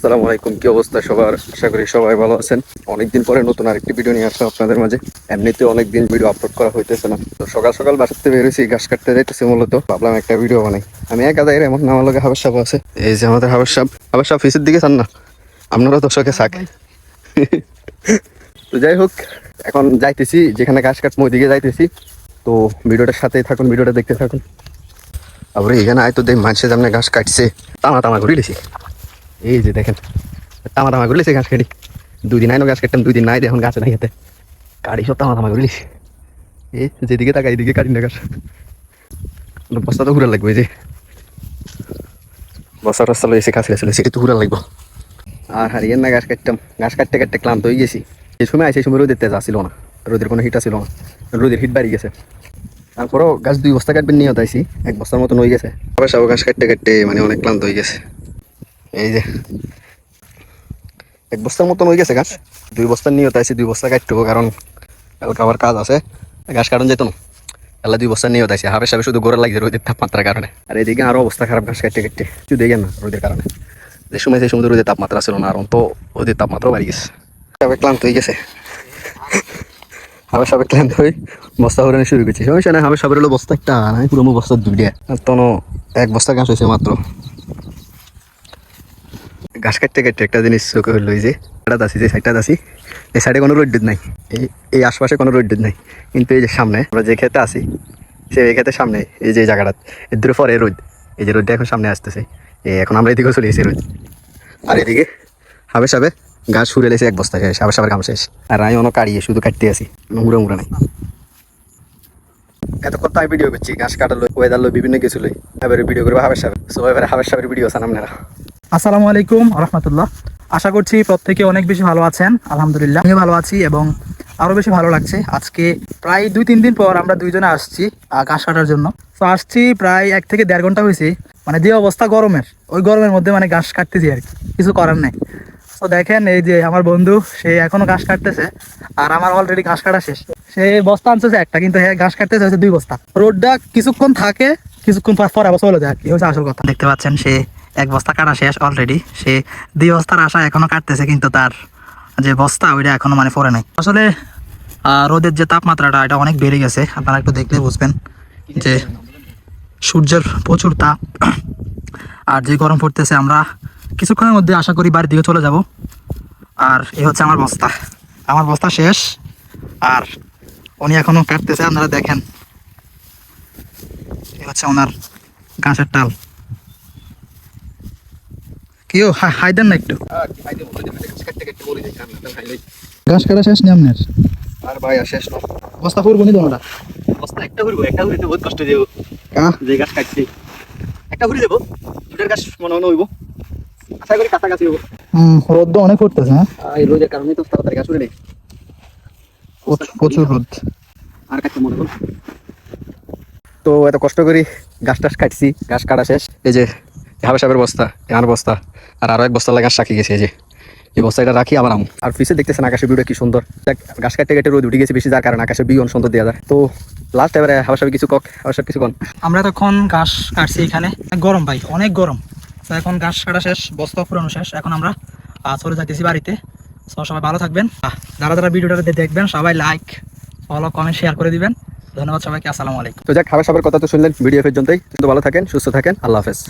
আসসালামু আলাইকুম, কি অবস্থা সবার? আশা করি সবাই ভালো আছেন। অনেকদিন পরে নতুন আরেকটি ভিডিও নিয়ে আসলাম আপনাদের মাঝে। এমনিতে অনেকদিন ভিডিও আপলোড করা হইতেছে না। তো সকাল সকাল বাসাতে বেরোছি ঘাস কাটতে যাইতেছি মূলত। ভাবলাম একটা ভিডিও বানাই। আমি একা দাঁড়িয়ে এমন আমার লগে হাবার সাপ আছে। এই যে আমাদের হাবার সাপ হাবার সাপ ফিসের দিকে চান না। আপনারা দর্শকে থাক। তো যাই হোক, এখন যাইতেছি, যেখানে ঘাস কাটবো ওইদিকে যাইতেছি। তো ভিডিওটার সাথেই থাকুন, ভিডিওটা দেখতে থাকুন। আবার এখানে আয় তো দেখ, মানুষের সামনে ঘাস কাটছে। টানা টানা করে লিছি এই যে দেখেন টামা টামা করে গাছ ঘাস কাটি দুই দিন আইনো গাছ কাটতাম, দুই দিন নাই এখন গাছে নাই খেতে কাটি সব টামা টামা করে লিছি এই যেদিকে তাকাই এদিকে কাটি না গাছ। বস্তা তো ঘুরা লাগবে যে। বস্তা টস্তা লইছে গাছ কাছে সেটা তো ঘুরা লাগবো। আর হারিয়ে না ঘাস কাটতাম। গাছ কাটতে কাটতে ক্লান্ত হয়ে গেছি। যে সময় সেই সময় রোদের তেজ আসছিল না। রোদের কোনো হিট আসছিল না। রোদের হিট বাড়ি গেছে। তারপরও গাছ দুই বস্তা কাটবেন নিয়ে আইছি। এক বস্তার মতন হয়ে গেছে। আবার সব ঘাস কাটতে কাটতে মানে অনেক ক্লান্ত হয়ে গেছে। এই যে, এক বস্তার মতন হয়ে গেছে গাছ। দুই বস্তা নিয়ে আইছি দুই বস্তা কাটতে হবে, কারণ আবার কাজ আছে। গাছ কাটন যেত না। তাহলে দুই বস্তা নিয়ে আইছি হাবে সাবে শুধু গোড়া লাগছে রোদের তাপমাত্রার কারণে। আর এদিকে আরও অবস্থা খারাপ ঘাস কাটতে কাটতে, কিছু দেখেন না রোদের কারণে। যে সময় সেই সময় রোদের তাপমাত্রা ছিল না, আর তো ওদের তাপমাত্রাও বাড়ি গেছে। ক্লান্ত হয়ে গেছে। হাবে সাবে ক্লান্ত হয়ে বস্তা ভরানো শুরু করছি। সমস্যা নাই হাবে সাবের হলো বস্তা একটা, নাই পুরো বস্তা দুইটা। আর তখন এক বস্তা ঘাস হয়েছে মাত্র। ঘাস কাটতে কাটতে একটা জিনিস চোখে হলো যে সাইডটা আছি, যে সাইডটা আছি এই সাইডে কোনো রোড নাই। এই এই আশপাশে কোনো রোড নাই। কিন্তু এই যে সামনে, আমরা যে খেতে আছি সে এই খেতে সামনে, এই যে জায়গাটা এর দূরে পরে রোদ। এই যে রোদটা এখন সামনে আসতেছে। এই, এখন আমরা এদিকেও চলে এসেছি রোদ। আর এদিকে হাবে সাবে গাছ সুরে লেছে এক বস্তা শেষ হাবে সাবের কাম শেষ। আর আমি অনেক কাড়িয়ে, শুধু কাটতে আসি মুড়া মুড়া নাই। এত কথা আমি ভিডিও করছি ঘাস কাটালো ওয়েদার বিভিন্ন কিছু লই এবারে ভিডিও করব হাবের সাবে। সো এবারে হাবের সাবের ভিডিও আসান আপনারা। আসসালামু আলাইকুম রহমতুল্লাহ। আশা করছি প্রত্যেকে অনেক বেশি ভালো আছেন। আলহামদুলিল্লাহ, আমিও ভালো আছি এবং আরও বেশি ভালো লাগছে। আজকে প্রায় দুই, তিন দিন পর আমরা দুইজনে আসছি ঘাস কাটার জন্য। তো আসছি প্রায় এক থেকে দেড় ঘণ্টা হয়েছে। মানে যে অবস্থা গরমের, ওই গরমের মধ্যে মানে ঘাস কাটতেছি আর কিছু করার নেই। তো দেখেন এই যে আমার বন্ধু, সে এখনও ঘাস কাটতেছে। আর আমার অলরেডি ঘাস কাটা শেষ। সে বস্তা আনতেছে একটা, কিন্তু হ্যাঁ ঘাস কাটতেছে হচ্ছে দুই বস্তা। রোডটা কিছুক্ষণ থাকে, কিছুক্ষণ পর পর আবার চলে যায় আর কি। হচ্ছে আসল কথা। দেখতে পাচ্ছেন সে এক বস্তা কাটা শেষ অলরেডি সে দুই বস্তার আশা এখনও কাটতেছে, কিন্তু তার যে বস্তা, ওইটা এখনও মানে পরে নাই। আসলে রোদের যে তাপমাত্রাটা, এটা অনেক বেড়ে গেছে। আপনারা একটু দেখলে বুঝবেন যে সূর্যের প্রচুর তাপ আর যে গরম পড়তেছে, আমরা কিছুক্ষণের মধ্যে আশা করি বাড়ির দিকে চলে যাব। আর এই হচ্ছে আমার বস্তা। আমার বস্তা শেষ। আর উনি এখনও কাটতেছে, আপনারা দেখেন। এ হচ্ছে ওনার গাছের টাল কেউ হাই দেন না একটু। ঘাস কাটা শেষ নি আপনার? আর ভাই আর শেষ না। বস্তা ফুরবো নি তোমরা বস্তা একটা ঘুরবো একটা ঘুরিতে বহুত কষ্ট দেবো। যে গাছ কাটছি। একটা ঘুরি দেবো দুটার গাছ মনে মনে হইব। আশা করি কাছাকাছি হব হুম রোদ অনেক পড়তেছে হ্যাঁ? এই রোদের কারণে তো তাড়াতাড়ি গাছ উড়ে নেই। প্রচুর- রোদ। আর কাটতে মনে করো তো এত কষ্ট করি গাছ টাছ কাটছি গাছ কাটা শেষ। এই যে হাবে সাবের বস্তা আমার বস্তা। আর আরও এক বস্তা গাছ রাখি গেছে এই যে। এই বস্তাটা রাখি আবার আম আর পিছিয়ে দেখতেছেন আকাশের ভিউটা কি সুন্দর। দেখ, গাছ কাটতে কেটে রোদ উঠে গেছে বেশি যার কারণে আকাশের ভিউ সুন্দর দেওয়া যায়। তো লাস্ট এবারে হাবা সাবে কিছু কক হাবা সাহেব কিছু কন। আমরা তখন ঘাস কাটছি এখানে। গরম ভাই অনেক গরম। তো এখন ঘাস কাটা শেষ বস্তা পুরানো শেষ। এখন আমরা চলে যাইতেছি বাড়িতে। তো সবাই ভালো থাকবেন। যারা যারা ভিডিওটা দেখবেন সবাই লাইক ফলো কমেন্ট শেয়ার করে দিবেন। ধন্যবাদ সবাইকে আসসালামু আলাইকুম। তো যাক হাবা সাবের কথা তো শুনলেন। ভিডিও পর্যন্তই। কিন্তু ভালো থাকেন সুস্থ থাকেন। আল্লাহ হাফেজ।